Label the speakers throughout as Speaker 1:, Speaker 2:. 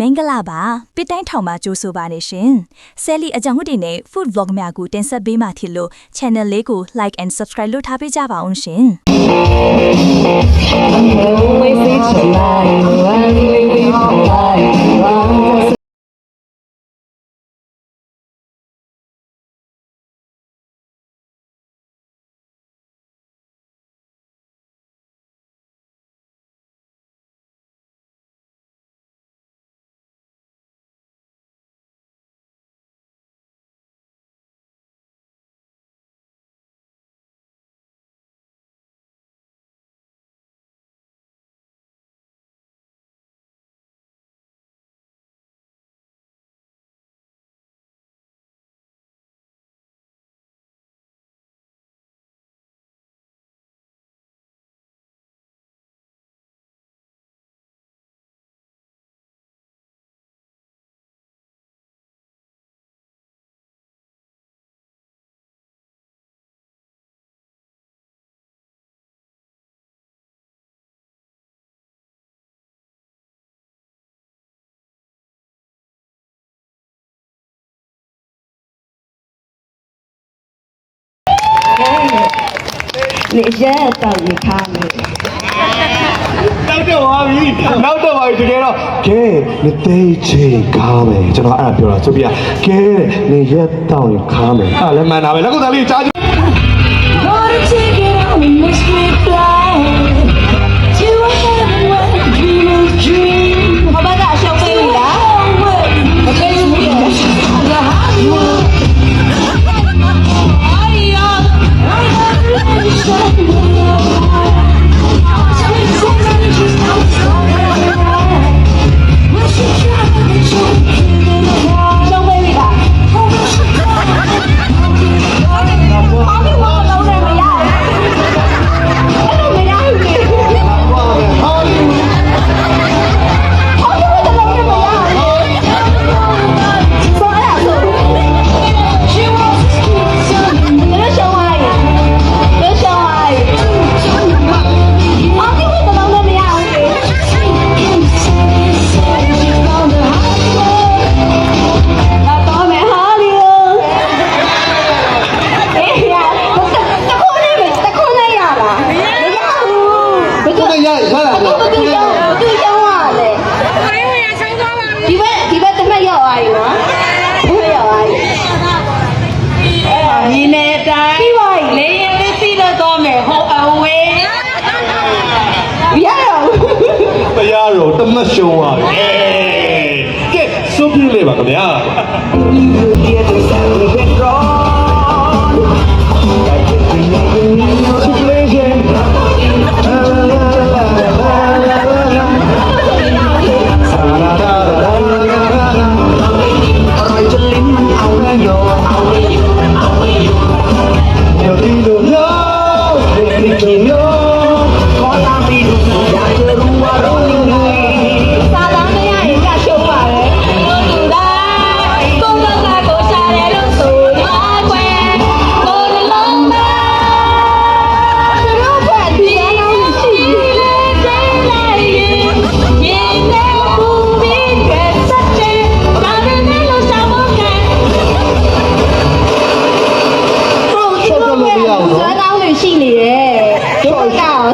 Speaker 1: မင်္ဂလာပါပစ်တိုင်းထောင်မှာကြိုးဆိုပါနေရှင်ဆယ်လီအကြောင်းဟုတ်တွေနဲ့ food vlog များကိုတင်ဆက်ပေးမှဖြစ်လို့ channel လေးကို like and subscribe လုပ်ထားပေးကြပါအောင်ရှင်
Speaker 2: 你ရက်တော့ရခါမယ်
Speaker 3: နောက်တော့ပါပြီနောက်တော့ပါပြီတကယ်တော့ကဲနေသိချိန်ခါမယ်ကျွန်တော်အဲ့ဒါပြောတာဆိုပြကဲနေရက်တောင်းခါမယ်အဲ့လည်းမှန်တာပဲလက်ကုပ်သားလေးကြားကြ
Speaker 2: ရရရဘယ်သူ
Speaker 3: ရော
Speaker 2: ဘယ်သူရောရလဲဒီဘက်ဒီဘက်တစ်ဖက်ရောက်သွားပြီနော်ဒီဘက်ရောက်သွားပြီ
Speaker 4: ညီနေတိုင်း
Speaker 2: ပြီးပါပြီ
Speaker 4: လေရင်လေးစီတော့တော့မယ်ဟိုအဝေး
Speaker 2: မရတော့ဘူး
Speaker 3: တရားတော်တမတ်ရှုံးပါပြီကဲစွန့်ပြလေးပါခင်ဗျာ
Speaker 2: စာ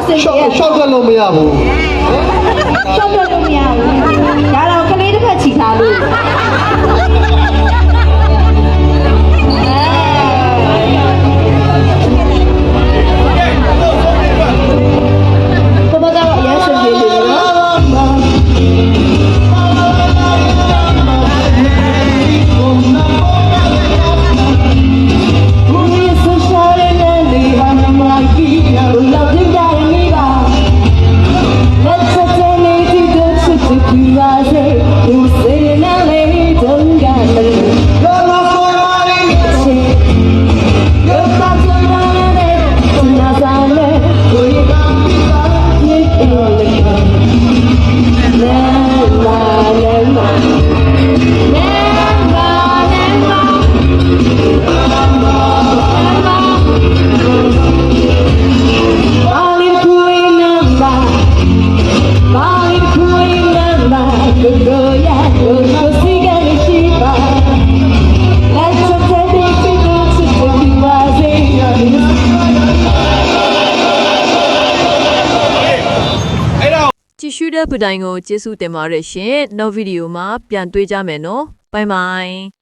Speaker 2: အစင်ရှောက်ရှောက်ကြလို့မရဘူးရှော
Speaker 5: က်ကြ ရှုတဲ့ဗီဒီယိုကိုကျေးဇူးတင်ပါတယ်ရှင်နောက်ဗီဒီယိုမှာပြန်တွေ့ကြမယ်နော်ဘိုင်ဘိုင်